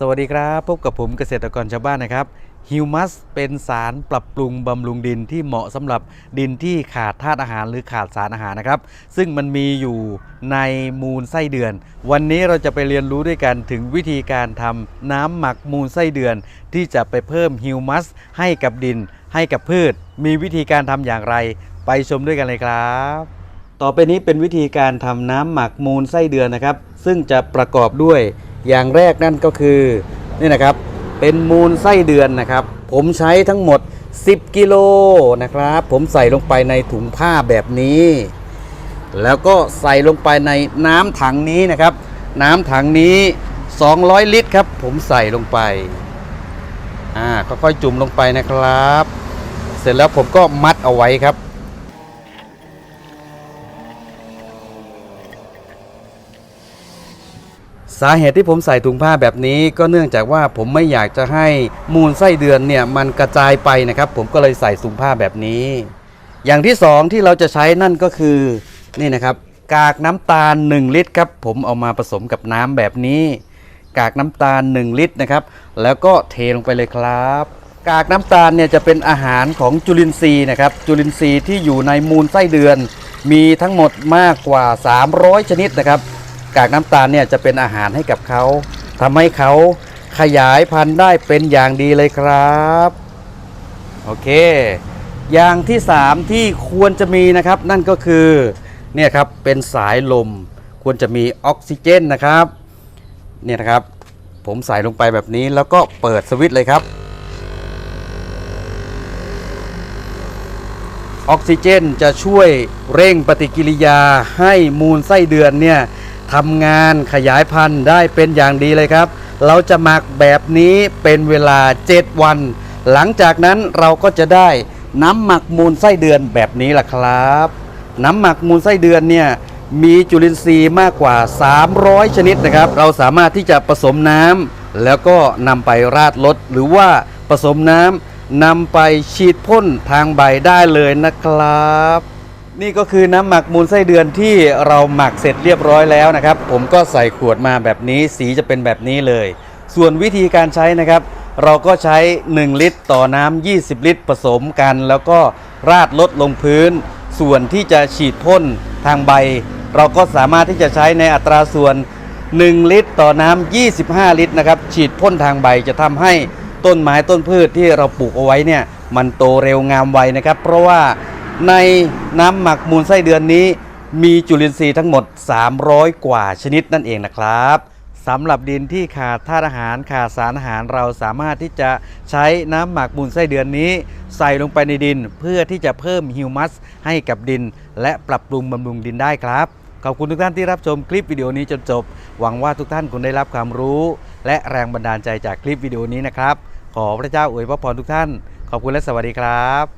สวัสดีครับ พบกับผมเกษตรกรชาวบ้านนะครับฮิวมัสเป็นสารปรับปรุงบำรุงดินที่เหมาะสำหรับดินที่ขาดธาตุอาหารหรือขาดสารอาหารนะครับ ซึ่งมันมีอยู่ในมูลไส้เดือน วันนี้เราจะไปเรียนรู้ด้วยกันถึงวิธีการทำน้ำหมักมูลไส้เดือน ที่จะไปเพิ่มฮิวมัสให้กับดิน ให้กับพืช มีวิธีการทำอย่างไร ไปชมด้วยกันเลยครับ ต่อไปนี้เป็นวิธีการทำน้ำหมักมูลไส้เดือนนะครับ ซึ่งจะประกอบด้วย อย่างแรกนั่นก็คือนี่นะครับเป็นมูลไส้เดือนนะครับ ผมใช้ทั้งหมด 10 กิโลนะครับ ผมใส่ลงไปในถุงผ้าแบบนี้ แล้วก็ใส่ลงไปในน้ำถังนี้นะครับ น้ำถังนี้ 200 ลิตรครับ ผมใส่ลงไปอ่าค่อยๆจุ่มลงไปนะครับ เสร็จแล้วผมก็มัดเอาไว้ครับ สาเหตุที่ผมใส่ถุงผ้าแบบนี้ก็เนื่องจากว่าผมไม่อยากจะให้มูลไส้เดือนเนี่ยมันกระจายไปนะครับ ผมก็เลยใส่ถุงผ้าแบบนี้ อย่างที่สองที่เราจะใช้นั่นก็คือนี่นะครับ กากน้ำตาล 1 ลิตรครับผมเอามาผสมกับน้ำแบบนี้ กากน้ำตาล 1 ลิตรนะครับ แล้วก็เทลงไปเลยครับ กากน้ำตาลเนี่ยจะเป็นอาหารของจุลินทรีย์นะครับจุลินทรีย์ที่อยู่ในมูลไส้เดือน มีทั้งหมดมากกว่า 300 ชนิดนะครับ กากน้ำตาลเนี่ยจะเป็นอาหารให้กับเขาทำให้เขาขยายพันธุ์ได้เป็นอย่างดีเลยครับ โอเค อย่างที่ 3 ที่ควรจะมีนะครับ นั่นก็คือเนี่ยครับเป็นสายลมควรจะมีออกซิเจนนะครับเนี่ยนะครับ ผมใส่ลงไปแบบนี้แล้วก็เปิดสวิตช์เลยครับออกซิเจนจะช่วยเร่งปฏิกิริยาให้มูลไส้เดือนเนี่ย ทำงานขยายพันธุ์ได้เป็นอย่างดีเลยครับ เราจะหมักแบบนี้เป็นเวลา 7 วัน หลังจากนั้นเราก็จะได้น้ำหมักมูลไส้เดือนแบบนี้แหละครับ น้ำหมักมูลไส้เดือนเนี่ยมีจุลินทรีย์มากกว่า 300 ชนิดนะครับ เราสามารถที่จะผสมน้ำแล้วก็นำไปราดรถหรือว่าผสมน้ำนำไปฉีดพ่นทางใบได้เลยนะครับ นี่ก็คือน้ำหมักมูลไส้เดือนที่เราหมักเสร็จเรียบร้อยแล้วนะครับ ผมก็ใส่ขวดมาแบบนี้สีจะเป็นแบบนี้เลย ส่วนวิธีการใช้นะครับ เราก็ใช้ 1 ลิตร ต่อน้ำ20 ลิตรผสมกัน แล้วก็ราดลดลงพื้น ส่วนที่จะฉีดพ่นทางใบ เราก็สามารถที่จะใช้ในอัตราส่วน 1 ลิตร ต่อน้ำ25 ลิตรนะครับฉีดพ่นทางใบจะทำให้ต้นไม้ต้นพืชที่เราปลูกเอาไว้เนี่ยมันโตเร็วงามไวนะครับ เพราะว่า ในน้ำหมักมูลไส้เดือนนี้ มีจุลินทรีย์ทั้งหมด 300 กว่าชนิดนั่นเองนะครับสำหรับดินที่ขาดธาตุอาหารขาดสารอาหารเราสามารถที่จะใช้น้ำหมักมูลไส้เดือนนี้ ใส่ลงไปในดินเพื่อที่จะเพิ่มฮิวมัสให้กับดิน และปรับปรุงบำรุงดินได้ครับขอบคุณทุกท่านที่รับชมคลิปวิดีโอนี้จนจบ หวังว่าทุกท่านคงได้รับความรู้ และแรงบันดาลใจจากคลิปวิดีโอนี้นะครับ ขอพระเจ้าอวยพรทุกท่าน ขอบคุณและสวัสดีครับ